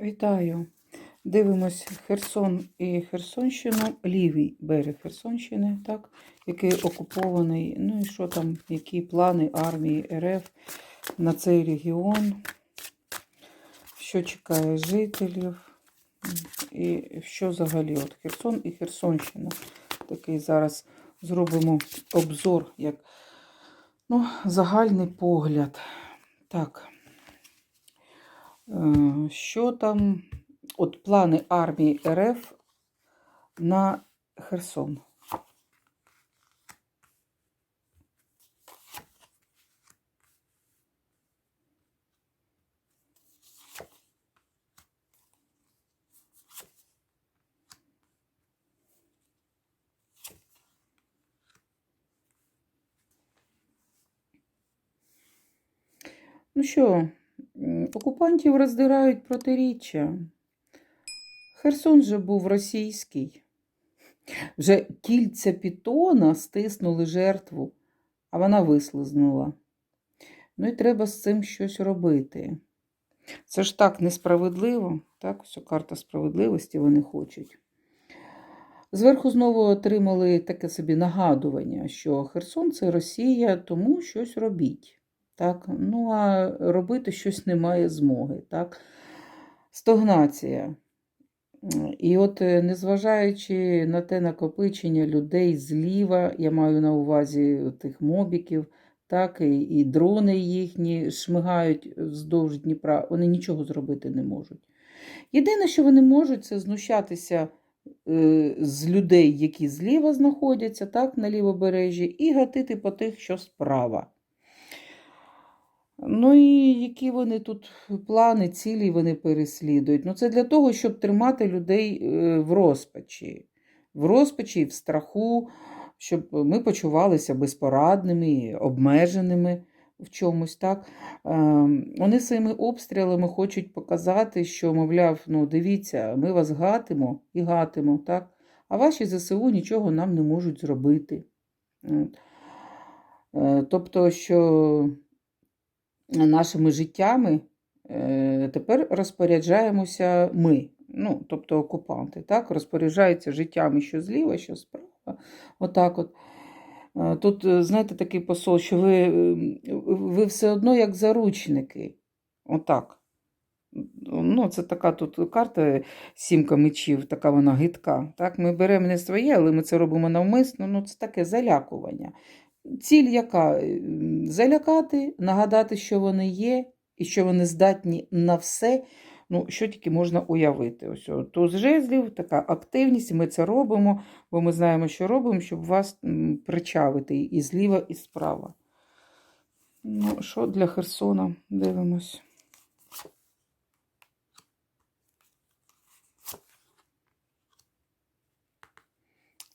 Вітаю! Дивимось Херсон і Херсонщину, лівий берег Херсонщини, так, який окупований. Ну і що там, які плани армії РФ на цей регіон, що чекає жителів, і що взагалі от Херсон і Херсонщина. Такий зараз зробимо обзор, як ну, загальний погляд. Так. Е, Що там, от плани армії РФ на Херсон? Ну що, окупантів роздирають протиріччя. Херсон же був російський. Вже кільця пітона стиснули жертву, а вона вислизнула. Ну і треба з цим щось робити. Це ж так несправедливо, так, ось карта справедливості вони хочуть. Зверху знову отримали таке собі нагадування, що Херсон це Росія, тому щось робіть. Так? Ну, а робити щось немає змоги. Так? Стогнація. І от, е, незважаючи на те накопичення людей зліва, я маю на увазі тих мобіків, так, і, і дрони їхні шмигають вздовж Дніпра, вони нічого зробити не можуть. Єдине, що вони можуть, це знущатися е, з людей, які зліва знаходяться, так, на лівобережжі, і гатити по тих, що справа. Ну і які вони тут плани, цілі вони переслідують? Ну, це для того, щоб тримати людей е, в розпачі, в розпачі, в страху, щоб ми почувалися безпорадними, обмеженими в чомусь. так. Ем, Вони своїми обстрілами хочуть показати, що, мовляв, ну дивіться, ми вас гатимо і гатимо, так? а ваші ЗСУ нічого нам не можуть зробити. Е, Тобто, що нашими життями е, тепер розпоряджаємося ми, ну, тобто окупанти, так, розпоряджаються життями що зліва, що справа. Отак от. Е, Тут, е, знаєте, такий посол, що ви, ви все одно як заручники. Отак. Ну, Це така тут карта сімка мечів, така вона гидка. Так? Ми беремо не своє, але ми це робимо навмисно. Ну, Це таке залякування. Ціль яка? Залякати, нагадати, що вони є, і що вони здатні на все, ну, що тільки можна уявити. Ось туз жезлів, така активність, ми це робимо, бо ми знаємо, що робимо, щоб вас причавити і зліва, і справа. Ну, що для Херсона? Дивимось.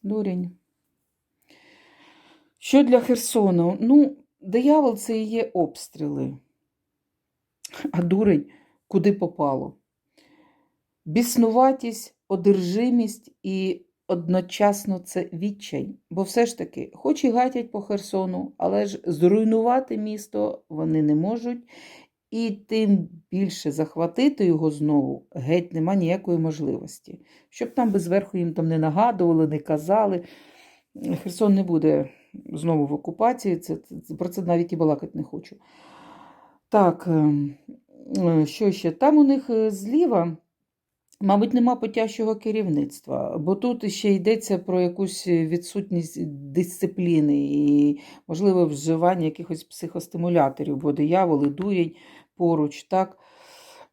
Дурень. Що для Херсону? Ну, диявол це і є обстріли. А дурень куди попало? Біснуватість, одержимість і одночасно це відчай. Бо все ж таки, хоч і гатять по Херсону, але ж зруйнувати місто вони не можуть, і тим більше захватити його знову геть нема ніякої можливості. Щоб там без верху їм там не нагадували, не казали. Херсон не буде знову в окупації, це, про це навіть і балакати не хочу. Так, е, що ще? Там у них е, зліва, мабуть, нема потяжчого керівництва, бо тут ще йдеться про якусь відсутність дисципліни і, можливо, вживання якихось психостимуляторів, бо диявол і дурень поруч. так.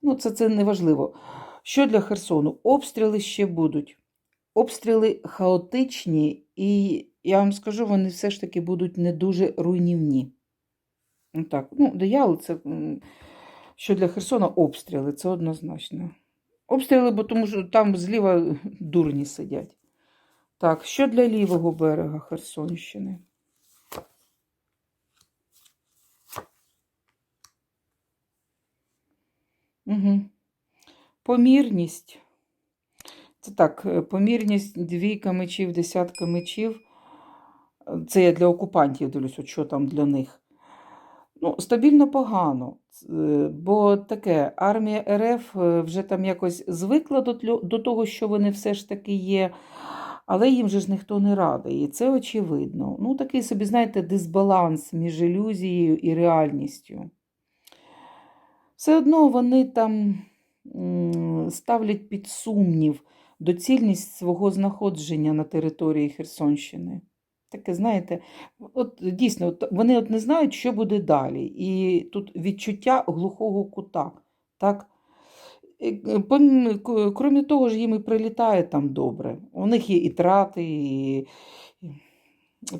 Ну, Це, це не важливо. Що для Херсону? Обстріли ще будуть. Обстріли хаотичні, і я вам скажу, вони все ж таки будуть не дуже руйнівні. Так, ну, диявол це що для Херсона обстріли, це однозначно. Обстріли, бо тому що там зліва дурні сидять. Так, що для лівого берега Херсонщини? Угу. Помірність. Це так, е, помірність, двійка мечів, десятка мечів. Це я для окупантів дивлюсь, от що там для них. Ну, стабільно погано. Е, Бо таке, армія РФ е, вже там якось звикла до, до того, що вони все ж таки є, але їм же ж ніхто не радий, і це очевидно. Ну, такий собі, знаєте, дисбаланс між ілюзією і реальністю. Все одно вони там ставлять під сумнів доцільність свого знаходження на території Херсонщини. Таке, знаєте, от дійсно, от вони от не знають, що буде далі. І тут відчуття глухого кута. Так? Крім того ж, їм і прилітає там добре. У них є і трати, і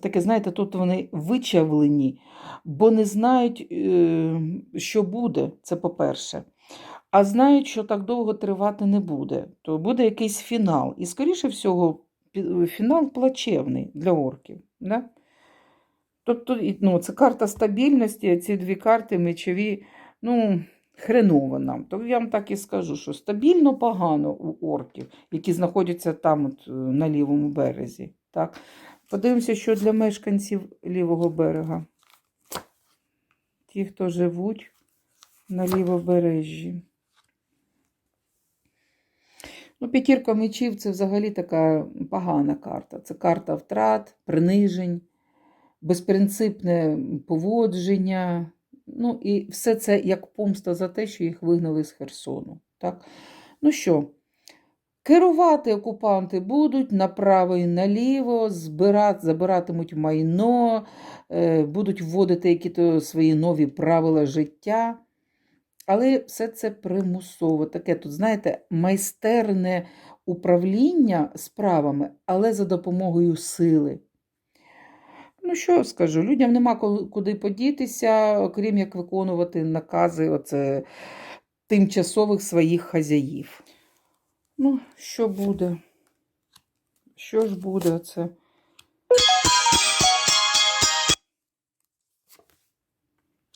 таке, знаєте, тут вони вичавлені, бо не знають, е, що буде, це по-перше. А знають, що так довго тривати не буде, то буде якийсь фінал. І, скоріше всього, фінал плачевний для орків. Да? Тобто, ну, це карта стабільності, ці дві карти мечові, ну, хреново нам. То я вам так і скажу, що стабільно погано у орків, які знаходяться там от, е, на лівому березі. Так? Подивимося, що для мешканців лівого берега. Ті, хто живуть на лівобережжі. Ну, п'ятірка мечів це взагалі така погана карта. Це карта втрат, принижень, безпринципне поводження. Ну, і все це як помста за те, що їх вигнали з Херсону. Так? Ну що, керувати окупанти будуть направо і наліво, збирати, забиратимуть майно, е, будуть вводити які-то свої нові правила життя. Але все це примусово. Таке тут, знаєте, майстерне управління справами, але за допомогою сили. Ну, що скажу, людям нема куди подітися, окрім як виконувати накази оце, тимчасових своїх хазяїв. Ну, що буде? Що ж буде це?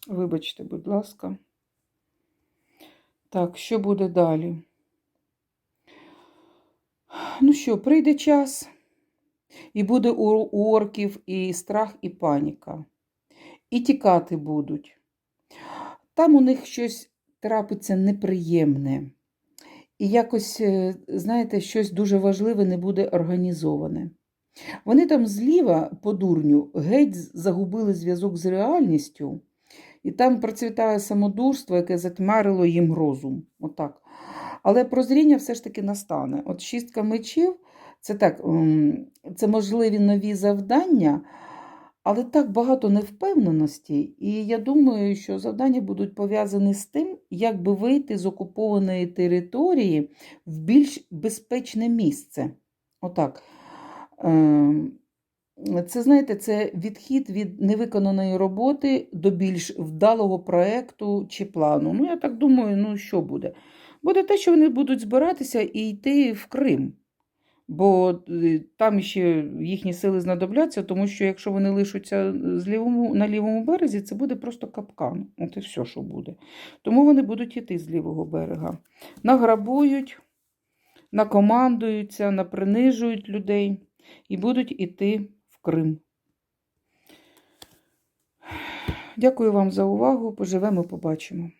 Вибачте, будь ласка. Так, що буде далі? Ну що, прийде час, і буде у орків і страх, і паніка. І тікати будуть. Там у них щось трапиться неприємне. І якось, е, знаєте, щось дуже важливе не буде організоване. Вони там зліва, по дурню, геть загубили зв'язок з реальністю, і там процвітає самодурство, яке затьмарило їм розум. Отак. Але прозріння все ж таки настане. От шістка мечів це так, це можливі нові завдання, але так багато невпевненості. І я думаю, що завдання будуть пов'язані з тим, як би вийти з окупованої території в більш безпечне місце. Отак. Ем, Це, знаєте, це відхід від невиконаної роботи до більш вдалого проекту чи плану. Ну, я так думаю, ну що буде? Буде те, що вони будуть збиратися і йти в Крим. Бо е, там ще їхні сили знадобляться, тому що якщо вони лишаться з лівому, на лівому березі, це буде просто капкан. От і все, що буде. Тому вони будуть йти з лівого берега. Награбують, накомандуються, напринижують людей і будуть іти Крим. Дякую вам за увагу. Поживемо, побачимо.